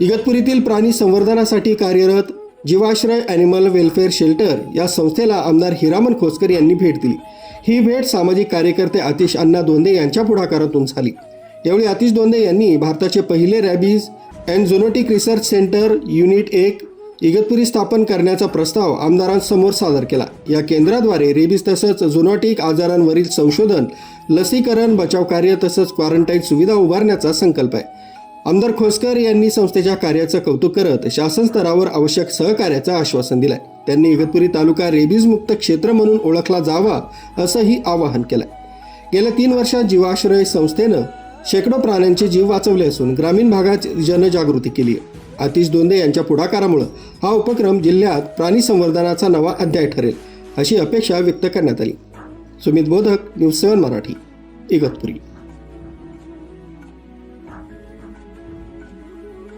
इगतपुरीतील प्राणी संवर्धनासाठी कार्यरत जीवाश्रय ॲनिमल वेलफेअर शेल्टर या संस्थेला आमदार हिरामन खोसकर यांनी भेट दिली. ही भेट सामाजिक कार्यकर्ते आतिश अण्णा दोंदे यांच्या पुढाकारातून झाली. यावेळी आतिश दोंदे यांनी भारताचे पहिले rabies and zoonotic research centre unit एक इगतपुरी स्थापन करण्याचा प्रस्ताव आमदारांसमोर सादर केला. या केंद्राद्वारे रेबीज तसंच झोनॉटिक आजारांवरील संशोधन लसीकरण बचाव कार्य तसंच क्वारंटाईन सुविधा उभारण्याचा संकल्प आहे. आमदार खोसकर यांनी संस्थेच्या कार्याचं कौतुक करत शासन स्तरावर आवश्यक सहकार्याचं आश्वासन दिलंय. त्यांनी इगतपुरी तालुका रेबीज मुक्त क्षेत्र म्हणून ओळखला जावा असंही आवाहन केलंय. गेल्या तीन वर्षात जीवाश्रय संस्थेनं शेकडो प्राण्यांचे जीव वाचवले असून ग्रामीण भागात जनजागृती केली आहे. आतिश दोंदे यांच्या पुढाकारामुळे हा उपक्रम जिल्ह्यात प्राणी संवर्धनाचा नवा अध्याय ठरेल अशी अपेक्षा व्यक्त करण्यात आली. सुमित बोधक न्यूज सेवन मराठी इगतपुरी.